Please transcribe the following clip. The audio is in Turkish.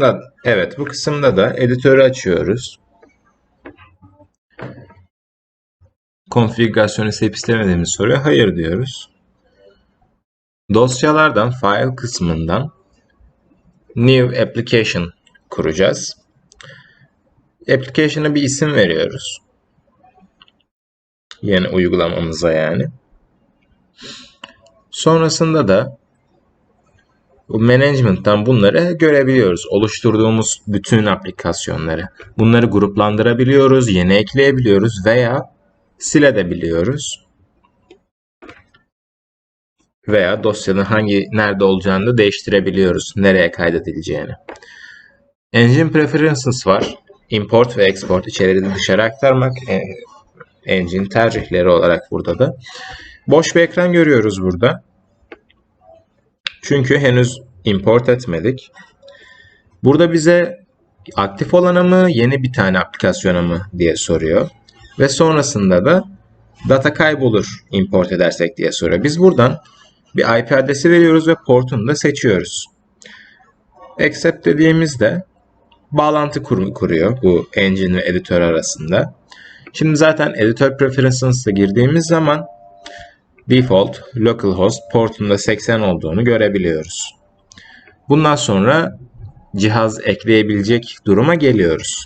Da- Evet bu kısımda da editörü açıyoruz. Konfigürasyonu isteyip istemediğimizi soruyor. Hayır diyoruz. Dosyalardan file kısmından new application kuracağız. Application'a bir isim veriyoruz. Yeni uygulamamıza yani. Sonrasında da bu management'tan bunları görebiliyoruz. Oluşturduğumuz bütün aplikasyonları. Bunları gruplandırabiliyoruz, yeni ekleyebiliyoruz veya silebiliyoruz. Veya dosyanın hangi nerede olacağını da değiştirebiliyoruz. Nereye kaydedileceğini. Engine Preferences var. Import ve export içeriği dışarı aktarmak. e, Engine tercihleri olarak burada da. Boş bir ekran görüyoruz burada. Çünkü henüz import etmedik. Burada bize aktif olanı mı, yeni bir tane aplikasyona mı diye soruyor. Ve sonrasında da data kaybolur import edersek diye soruyor. Biz buradan bir IP adresi veriyoruz ve portunu da seçiyoruz. Accept dediğimizde bağlantı kur- kuruyor bu engine ve editör arasında. Şimdi zaten editör preferences'a girdiğimiz zaman default localhost portunda 80 olduğunu görebiliyoruz. Bundan sonra cihaz ekleyebilecek duruma geliyoruz.